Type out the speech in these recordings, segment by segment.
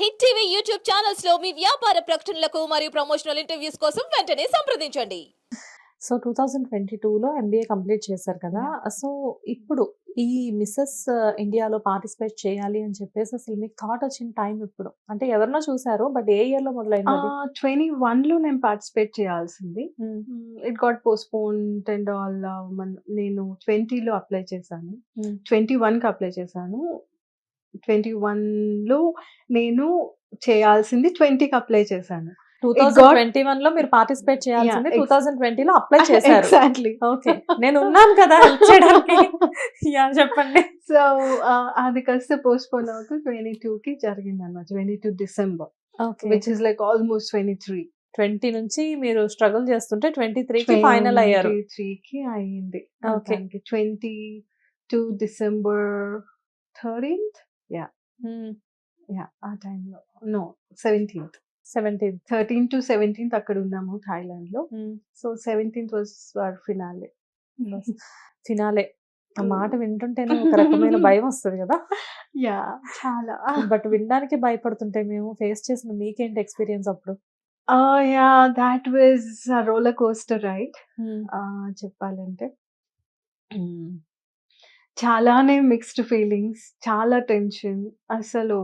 Hit TV YouTube ఛానల్స్లో మీ వ్యాపార ప్రకటనలకు మరియు ప్రమోషనల్ ఇంటర్వ్యూస్ కోసం వెంటనే సంప్రదించండి సో టూ థౌజండ్ ట్వంటీ టూలో ఎంబీఏ కంప్లీట్ చేశారు కదా సో ఇప్పుడు ఈ మిస్సెస్ ఇండియాలో పార్టిసిపేట్ చేయాలి అని చెప్పేసి అసలు మీకు థాట్ వచ్చిన టైం ఇప్పుడు అంటే ఎవరినో చూసారు బట్ ఏ ఇయర్లో మొదలైంది? ట్వంటీ వన్లో నేను పార్టిసిపేట్ చేయాల్సింది. It got postponed and all నేను ట్వంటీలో అప్లై చేశాను. ట్వంటీ కి అప్లై చేశాను ట్వంటీ లో నేను చేయాల్సింది ట్వంటీకి అప్లై చేశాను. టూ got- ట్వంటీ వన్లో మీరు పార్టిసిపేట్ చేయాల్సింది టూ ex- థౌజండ్ ట్వంటీలో అప్లై చేశారు. ఎగ్జాక్ట్లీ ఓకే నేను ఉన్నాను కదా హెల్ప్ చేయడానికి. యా చెప్పండి. సో అది కాస్త పోస్ట్పోన్ అవుతూ ట్వంటీ కి జరిగింది అనమాట twenty two December okay which is like almost twenty three twenty నుంచి మీరు స్ట్రగుల్ చేస్తుంటే ట్వంటీ కి ఫైనల్ అయ్యారు. కి అయ్యింది. Okay. Twenty two December thirteenth yeah ఆ టైంలో no seventeenth. Seventeen thirteen to seventeenth అక్కడ ఉన్నాము థాయిలాండ్లో so seventeenth was our finale. Finale. ఆ మాట వింటుంటేనే ఒక రకమైన భయం వస్తుంది కదా. యా చాలా. బట్ వినడానికి భయపడుతుంటే మేము. ఫేస్ చేసిన మీకేంటి ఎక్స్పీరియన్స్ అప్పుడు? Yeah that was roller coaster right చెప్పాలంటే. చాలానే మిక్స్డ్ ఫీలింగ్స్ చాలా టెన్షన్ అసలు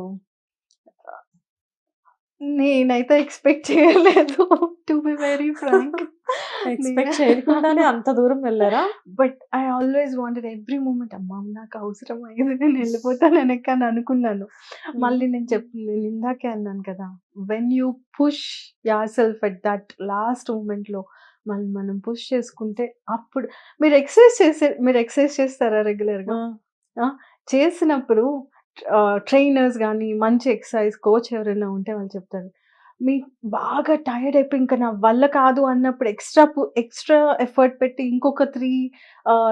నేనైతే ఎక్స్పెక్ట్ చేయలేదు. To be very frank expect చేయకుండానే అంత దూరం వెళ్ళారా? But I always wanted every moment అమ్మా నాకు అవసరం అయ్యేది నేను వెళ్ళిపోతాను వెనక్కి అని అనుకున్నాను. మళ్ళీ నేను చెప్ నేను ఇందాకే అన్నాను కదా when you push yourself at that last మూమెంట్లో మళ్ళీ మనం పుష్ చేసుకుంటే అప్పుడు మీరు ఎక్సర్సైజ్ చేసే మీరు ఎక్సర్సైజ్ చేస్తారా రెగ్యులర్గా చేసినప్పుడు ట్రైనర్స్ కానీ మంచి ఎక్సర్సైజ్ కోచ్ ఎవరైనా ఉంటే వాళ్ళు చెప్తారు. మీకు బాగా టైర్డ్ అయిపోయి ఇంకా నా వల్ల కాదు అన్నప్పుడు ఎక్స్ట్రా ఎక్స్ట్రా ఎఫర్ట్ పెట్టి ఇంకొక త్రీ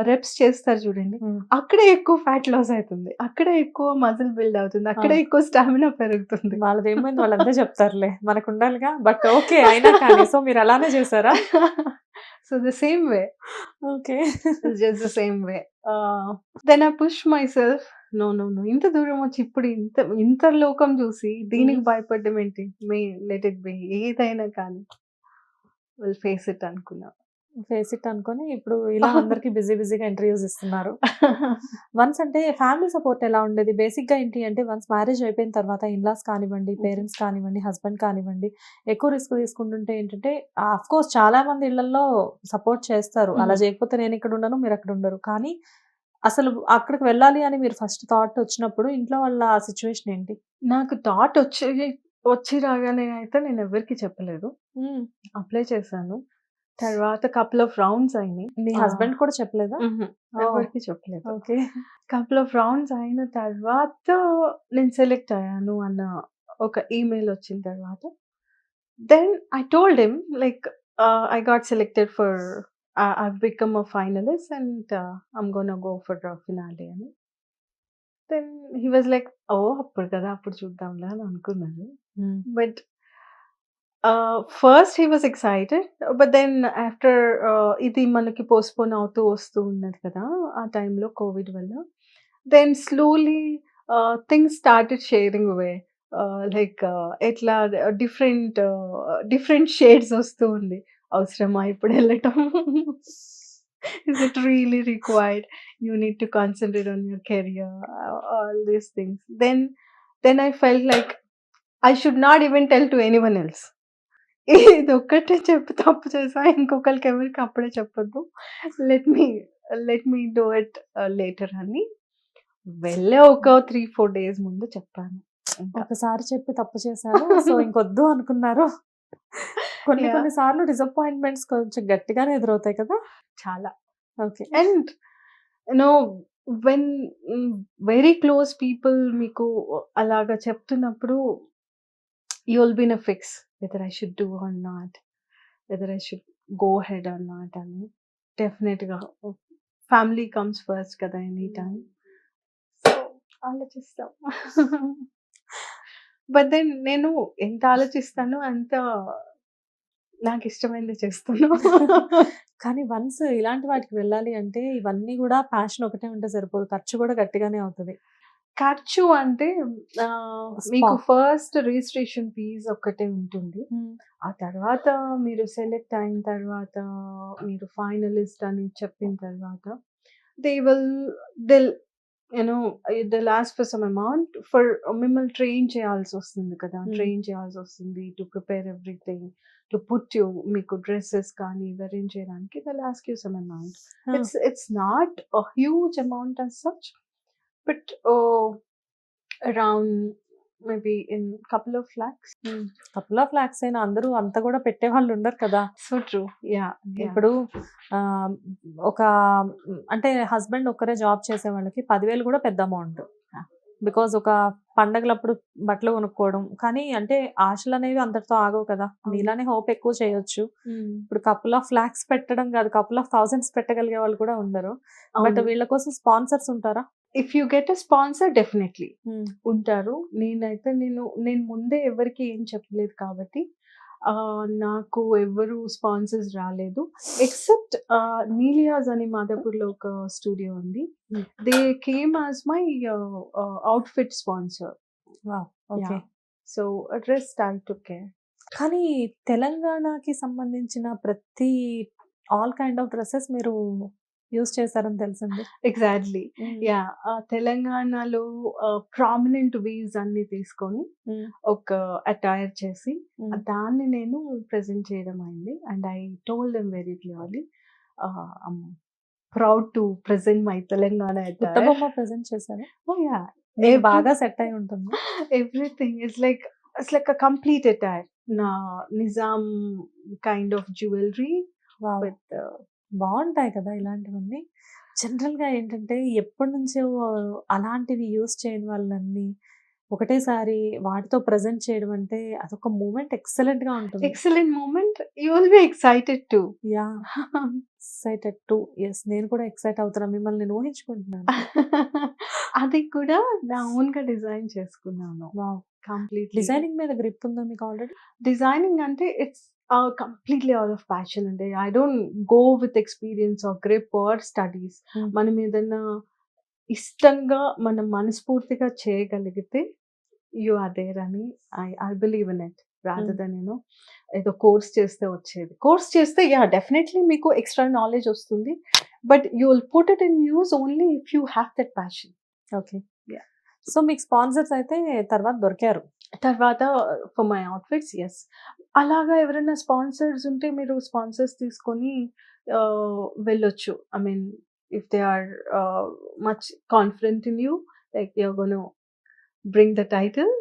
రెప్స్ చేస్తారు చూడండి. అక్కడే ఎక్కువ ఫ్యాట్ లాస్ అవుతుంది. అక్కడే ఎక్కువ మజిల్ బిల్డ్ అవుతుంది. అక్కడే ఎక్కువ స్టామినా పెరుగుతుంది. వాళ్ళది ఏమైంది వాళ్ళంతా చెప్తారులే. మనకు ఉండాలిగా బట్ ఓకే అయినా కానీ. సో మీరు అలానే చేశారా? So the same way okay just the same way then I push myself no no no. ఇంత దూరం వచ్చి ఇప్పుడు ఇంత ఇంత లోకం చూసి దీనికి. భయపడడం ఏంటి? మే లెట్ ఇట్ బి ఏదైనా కానీ. విల్ ఫేస్ ఇట్ అనుకున్నా. ఫేస్ ఇట్ అనుకొని ఇప్పుడు ఇలా అందరికి బిజీ బిజీగా ఇంటర్వ్యూస్ ఇస్తున్నారు. వన్స్ అంటే ఫ్యామిలీ సపోర్ట్ ఎలా ఉండేది? బేసిక్గా ఏంటి అంటే వన్స్ మ్యారేజ్ అయిపోయిన తర్వాత ఇన్లాస్ కానివ్వండి పేరెంట్స్ కానివ్వండి హస్బెండ్ కానివ్వండి ఎక్కువ రిస్క్ తీసుకుంటుంటే ఏంటంటే అఫ్ కోర్స్ చాలా మంది ఇళ్ళలో సపోర్ట్ చేస్తారు. అలా. చేయకపోతే నేను ఇక్కడ ఉండను మీరు అక్కడ ఉండరు. కానీ అసలు అక్కడికి వెళ్ళాలి అని మీరు ఫస్ట్ థాట్ వచ్చినప్పుడు ఇంట్లో వాళ్ళ సిచ్యువేషన్ ఏంటి? నాకు థాట్ వచ్చి వచ్చి రాగానే అయితే నేను ఎవరికి చెప్పలేదు. అప్లై చేశాను. తర్వాత కపుల్ ఆఫ్ రౌండ్స్ అయినాయి. మీ ఆ. హస్బెండ్ కూడా చెప్పలేదా? ఎవరికి చెప్పలేదు. ఓకే. కపుల్ ఆఫ్ రౌండ్స్ అయిన తర్వాత నేను సెలెక్ట్ అయ్యాను అన్న ఒక ఈమెయిల్ వచ్చిన తర్వాత. Then I told him like I got selected for I become a finalist and I'm gonna go for finale అని. Then he was like oh అప్పుడు కదా అప్పుడు చూద్దాంలే అని అనుకున్నాను. But first he was excited but then after ఇది మనకి postpone అవుతూ వస్తూ ఉన్నది కదా ఆ టైంలో కోవిడ్ వల్ల. Then slowly things started sharing way like ఎట్లా డిఫరెంట్ డిఫరెంట్ షేడ్స్ వస్తూ ఉంది. అవసరమా ఇప్పుడు వెళ్ళటం? Is it really required you need to concentrate on your career all these things then then I fell like I should not even tell to anyone else ఇది ఒక్కటే చెప్పి తప్పు చేసా ఇంకొకరికి ఎవరికి అప్పుడే చెప్పొద్దు. Let me let me do it later అని వెళ్ళే ఒక త్రీ ఫోర్ డేస్ ముందు చెప్పాను. ఒకసారి చెప్పి తప్పు చేశారు సో ఇంకొద్దు అనుకున్నారు. కొన్ని. కొన్ని సార్లు డిసప్పాయింట్మెంట్స్ కొంచెం గట్టిగానే ఎదురవుతాయి కదా? చాలా. Okay. And no when very close people మీకు అలాగా చెప్తున్నప్పుడు you will been a fix whether I should do or not whether I should go head or not అని. డెఫినెట్గా ఫ్యామిలీ కమ్స్ ఫస్ట్ కదా ఎనీ టైం సో ఆలోచిస్తాం. But then నేను ఎంత ఆలోచిస్తానో అంత నాకు ఇష్టమైనది చేస్తాను కానీ వన్స్ ఇలాంటి వాటికి వెళ్ళాలి అంటే ఇవన్నీ కూడా ప్యాషన్ ఒకటే ఉంటే సరిపోదు. ఖర్చు కూడా గట్టిగానే అవుతుంది. ఖర్చు అంటే మీకు ఫస్ట్ రిజిస్ట్రేషన్ ఫీజ్ ఒక్కటే ఉంటుంది. ఆ తర్వాత మీరు సెలెక్ట్ అయిన తర్వాత మీరు ఫైనలిస్ట్ అని చెప్పిన తర్వాత they will deal you know they last for some amount for మిమ్మల్ని ట్రైన్ చేయాల్సి వస్తుంది కదా. ట్రైన్ చేయాల్సి వస్తుంది to prepare everything to put you మీకు డ్రెస్సెస్ కానీ అరేంజ్ చేయడానికి they last you some amount it's it's not a huge amount as such but oh around maybe in couple of lakhs. Couple of lakhs అయినా అందరూ అంత కూడా పెట్టే వాళ్ళు ఉండరు కదా. So true. Yeah, yeah. ఇప్పుడు ఒక అంటే హస్బెండ్ ఒక్కరే జాబ్ చేసే వాళ్ళకి పదివేలు కూడా పెద్ద అమౌంట్ బికాజ్ ఒక పండగలప్పుడు బట్టలు కొనుక్కోవడం. కానీ అంటే ఆశలు అనేవి అంతటితో ఆగవు కదా. మీలానే హోప్ ఎక్కువ చేయొచ్చు. ఇప్పుడు కపుల్ ఆఫ్ లాక్స్ పెట్టడం కాదు కపుల్ ఆఫ్ థౌసండ్స్ పెట్టగలిగే వాళ్ళు కూడా ఉండరు. బట్. వీళ్ళ కోసం స్పాన్సర్స్ ఉంటారా? If you get a sponsor definitely ఉంటారు. నేనైతే నేను నేను ముందే ఎవరికి ఏం చెప్పలేదు కాబట్టి నాకు ఎవరు స్పాన్సర్స్ రాలేదు. ఎక్సెప్ట్ నీలియాజ్ అని మాదాపూర్లో ఒక స్టూడియో ఉంది. They came as my outfit sponsor okay so rest I care కానీ తెలంగాణకి సంబంధించిన ప్రతి ఆల్ కైండ్ ఆఫ్ డ్రెస్సెస్ మీరు యూస్ చేశారని తెలిసింది. ఎగ్జాక్ట్లీ యా తెలంగాణలో ప్రామినెంట్ వీవ్స్ అన్ని తీసుకొని. ఒక అటైర్ చేసి. దాన్ని నేను ప్రెజెంట్ చేయడం అయింది. And I told them very clearly proud to present my Telangana present చేశారు? యా మీకు Every- బాగా సెట్ అయి ఉంటుంది? Everything it's like it's like a complete attire నా Nizam kind of jewellery. With బాగుంటాయి కదా ఇలాంటివన్నీ. జనరల్గా ఏంటంటే ఎప్పటి నుంచో అలాంటివి యూస్ చేయని వాళ్ళన్ని ఒకటేసారి వాటితో ప్రజెంట్ చేయడం అంటే అదొక మూమెంట్ ఎక్సలెంట్గా ఉంటుంది. Excellent moment. You will be excited to. Yeah. Excited to. Yes నేను కూడా ఎక్సైట్ అవుతున్నా. మిమ్మల్ని నేను ఊహించుకుంటున్నాను. అది కూడా నా ఓన్గా డిజైన్ చేసుకున్నాను. వావ్. కంప్లీట్ డిజైనింగ్ మీద గ్రిప్ ఉందా మీకు ఆల్రెడీ? డిజైనింగ్ అంటే it's completely out of passion అంటే I don't go with experience or grip or studies. మనం ఏదైనా ఇష్టంగా మనం మనస్ఫూర్తిగా చేయగలిగితే యు ఆర్ దేర్ అని I I believe in it rather. Then నేను ఏదో కోర్స్ చేస్తే వచ్చేది కోర్స్ చేస్తే యా డెఫినెట్లీ మీకు ఎక్స్ట్రా నాలెడ్జ్ వస్తుంది but you will put it in use only if you have that passion okay Yeah. So మీకు sponsors అయితే తర్వాత దొరికారు. తర్వాత ఫర్ మై అవుట్ఫిట్స్ ఎస్ అలాగా ఎవరైనా స్పాన్సర్స్ ఉంటే మీరు స్పాన్సర్స్ తీసుకొని వెళ్ళొచ్చు. I mean if they are much confident in you like your gonna bring the title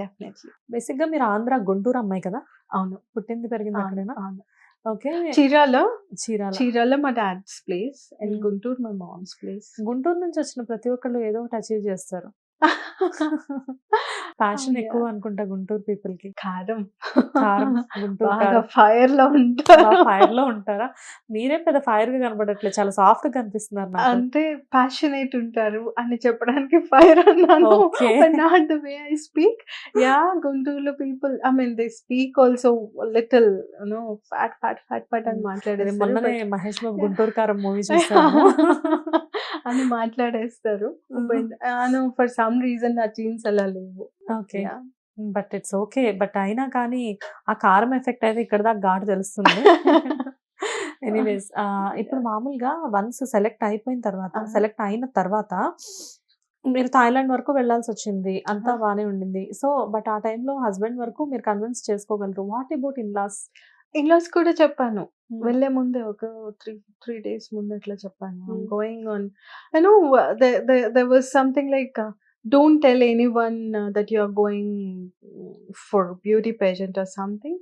definitely బేసిక్గా మీరు ఆంధ్ర గుంటూరు అమ్మాయి కదా? అవును. పుట్టింది పెరిగింది అక్కడేనా అవును. ఓకే. చీరాల? చీరాల. చీరాల మా డాడ్స్ ప్లేస్ అండ్. గుంటూరు మా మామ్స్ ప్లేస్ గుంటూరు నుంచి వచ్చిన ప్రతి ఒక్కళ్ళు ఏదో ఒకటి అచీవ్ చేస్తారు. ప్యాషన్ Oh, ఎక్కువ. అనుకుంటా గుంటూరు పీపుల్కి కారం కారం గుంటూరు ఫైర్లో ఉంటారు. ఫైర్లో ఉంటారా? మీరే పెద్ద ఫైర్గా కనబడట్లేదు చాలా సాఫ్ట్గా కనిపిస్తున్నారు అంటే ప్యాషనేట్ ఉంటారు. అని చెప్పడానికి ఫైర్ అన్నాను. Not the way I speak yeah గుంటూరులో people I mean they speak also little no fat fat fat fat అని మాట్లాడేస్తారు. మొన్ననే మహేష్ బాబు గుంటూరు కారం మూవీ చూసాము. అని మాట్లాడేస్తారు. ఫర్ సమ్ రీజన్ నా జీన్స్ అలా లేవు. Okay. But it's okay. But అయినా కానీ ఆ కారం ఎఫెక్ట్ అయితే ఇక్కడ దాకా ఘాటు తెలుస్తుంది. ఎనీవేస్ ఇప్పుడు మామూలుగా వన్స్ సెలెక్ట్ అయిపోయిన తర్వాత. సెలెక్ట్ అయిన తర్వాత మీరు థాయిలాండ్ వరకు వెళ్ళాల్సి వచ్చింది. అంతా. బానే ఉండింది. సో బట్ ఆ టైంలో హస్బెండ్ వరకు మీరు కన్విన్స్ చేసుకోగలరు. What about in laws in laws కూడా చెప్పాను Hmm. వెళ్ళే ముందే ఒక త్రీ త్రీ డేస్ ముందు అట్లా చెప్పాను Hmm. Going on I know there was something like don't tell anyone that you are going for beauty pageant or something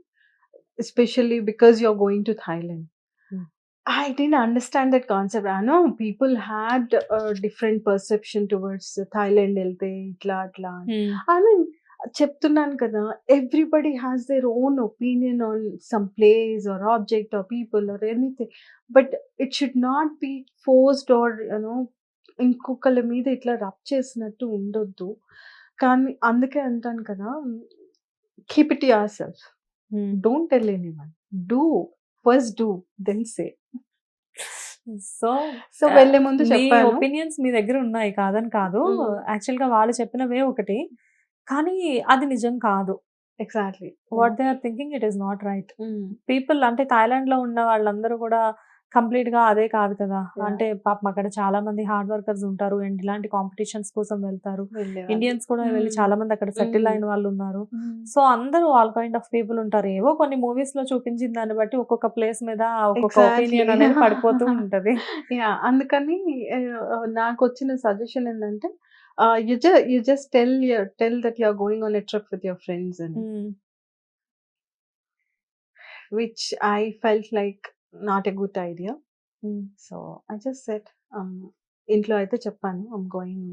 especially because you are going to Thailand Hmm. I didn't understand that concept. I know people had a different perception towards Thailand వెళ్తే ఇట్లా అట్లా అని. I mean చెప్తున్నాను కదా everybody has their own opinion on some place or object or people or anything but it should not be forced or you know ఇంకొకళ్ళ మీద ఇట్లా rub చేసినట్టు ఉండొద్దు. కానీ అందుకే అంటాను కదా keep it yourself don't tell anyone do first do then say so so వెళ్ళే ముందు చెప్పాను. ఒపీనియన్స్ మీ దగ్గర ఉన్నాయి కాదని కాదు. యాక్చువల్గా వాళ్ళు చెప్పినవే ఒకటి. కానీ అది నిజం కాదు. Exactly. What they are thinking it is not right. People అంటే థాయిలాండ్లో ఉన్న వాళ్ళందరూ కూడా కంప్లీట్గా అదే కాదు కదా. అంటే పాపం అక్కడ చాలా మంది హార్డ్ వర్కర్స్ ఉంటారు. అండ్ ఇలాంటి కాంపిటీషన్స్ కోసం వెళ్తారు. ఇండియన్స్ కూడా వెళ్ళి. చాలా మంది అక్కడ సెటిల్. అయిన వాళ్ళు ఉన్నారు. సో అందరూ ఆల్ కైండ్ ఆఫ్ పీపుల్ ఉంటారు. ఏవో కొన్ని మూవీస్లో చూపించిన దాన్ని బట్టి ఒక్కొక్క ప్లేస్ మీద ఒక్కొక్క. ఒపీనియన్ అనేది పడిపోతూ ఉంటది. అందుకని నాకు వచ్చిన సజెషన్ ఏంటంటే you just you just tell tell that you are going on a trip with your friends and Mm. Which I felt like not a good idea Mm. So I just set ఇంట్లో అయితే చెప్పాను I'm going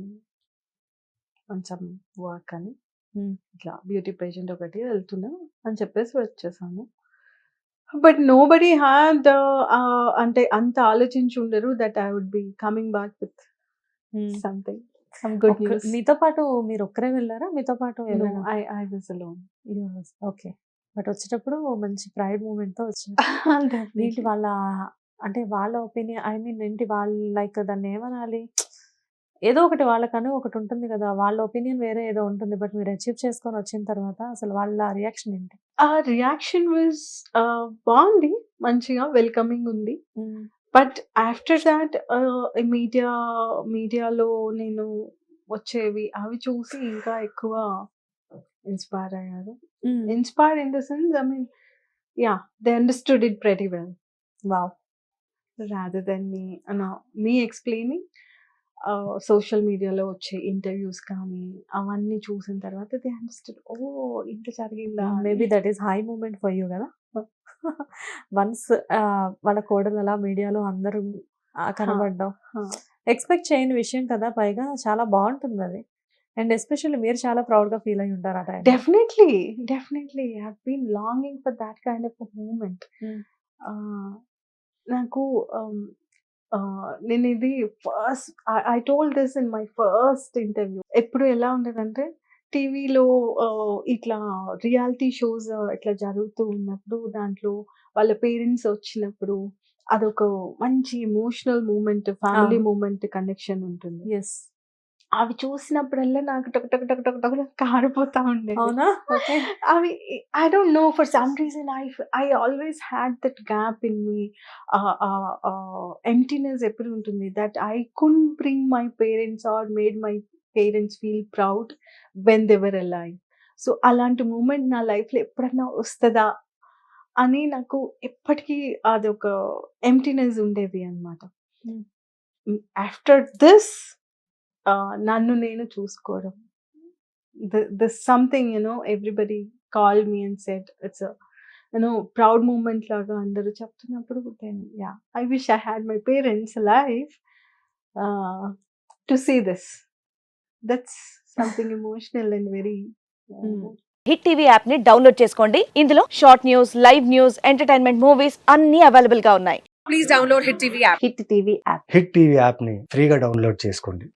on some work అని Hmm. ఇట్లా beauty pageant ఒకటి వెళ్తున్నా అని చెప్పేసి వచ్చేసాను బట్ నో బడీ హ్యాడ్ అంటే అంత ఆలోచించి ఉండరు that I would be coming back with. Something మీతో పాటు మీరు ఒక్కరే వెళ్ళారా? మీతో పాటు I I was alone okay but వచ్చేటప్పుడు మంచి ప్రైడ్ మూమెంట్తో వచ్చారు ఏంటి వాళ్ళ అంటే వాళ్ళ ఒపీనియన్ ఐ మీన్ ఏంటి వాళ్ళ లైక్ దాన్ని ఏమనాలి? ఏదో ఒకటి వాళ్ళకని ఒకటి ఉంటుంది కదా వాళ్ళ ఒపీనియన్ వేరే ఏదో ఉంటుంది. బట్ మీరు అచీవ్ చేసుకొని వచ్చిన తర్వాత అసలు వాళ్ళ రియాక్షన్ ఏంటి? ఆ రియాక్షన్ వాజ్ బాగుంది. మంచిగా వెల్కమింగ్ ఉంది. బట్ ఆఫ్టర్ దాట్ మీడియా మీడియాలో నేను వచ్చేవి అవి చూసి ఇంకా ఎక్కువ ఇన్స్పైర్ అయ్యారు inspire in the sense I mean yeah they understood it pretty well wow rather then me me explaining social మీడియాలో వచ్చే ఇంటర్వ్యూస్ కానీ అవన్నీ చూసిన తర్వాత దే అండర్స్టూడ్ ఓ ఇంత జరిగిందా maybe that is high moment for you కదా? వన్స్ వాళ్ళ కోడలు అలా మీడియాలో అందరూ కనబడ్డాం. ఎక్స్పెక్ట్ చేయని విషయం కదా పైగా చాలా బాగుంటుంది అది. అండ్ ఎస్పెషల్లీ మీరు చాలా ప్రౌడ్గా ఫీల్ అయి ఉంటారు ఆ time definitely definitely. Have been longing for that kind of moment. నాకు నేను ఇది first I told this in my first interview. ఎప్పుడు ఎలా ఉండేదంటే టీవీలో ఇట్లా రియాలిటీ షోస్ ఇట్లా జరుగుతూ ఉన్నప్పుడు దాంట్లో వాళ్ళ పేరెంట్స్ వచ్చినప్పుడు అదొక మంచి emotional moment family. Moment connection ఉంటుంది. ఎస్ అవి చూసినప్పుడల్లా నాకు టక్ టక్ టక్ టక్ టక్ కారిపోతా ఉండేది. అవునా? అవి I don't know for some reason I I always had that gap in me emptiness ఎప్పుడు ఉంటుంది? That I couldn't bring my parents or made my parents feel proud when they were alive so అలాంటి moment నా లైఫ్లో ఎప్పుడన్నా వస్తుందా? అని నాకు ఎప్పటికీ అదొక ఎంటీనెస్ ఉండేది అనమాట. ఆఫ్టర్ దిస్ నన్ను నేను చూసుకోవడం. This something you know everybody call me and set it's you know proud moment లాగా అందరూ చెప్తున్నప్పుడు then yeah I wish I had my parents life to see this. That's something emotional and very hit TV యాప్ని download చేసుకోండి. ఇందులో short news live news entertainment movies అన్ని అవైలబుల్గా ఉన్నాయి. please download Hit TV app. Hit TV app. Hit TV యాప్ని ఫ్రీగా download చేసుకోండి.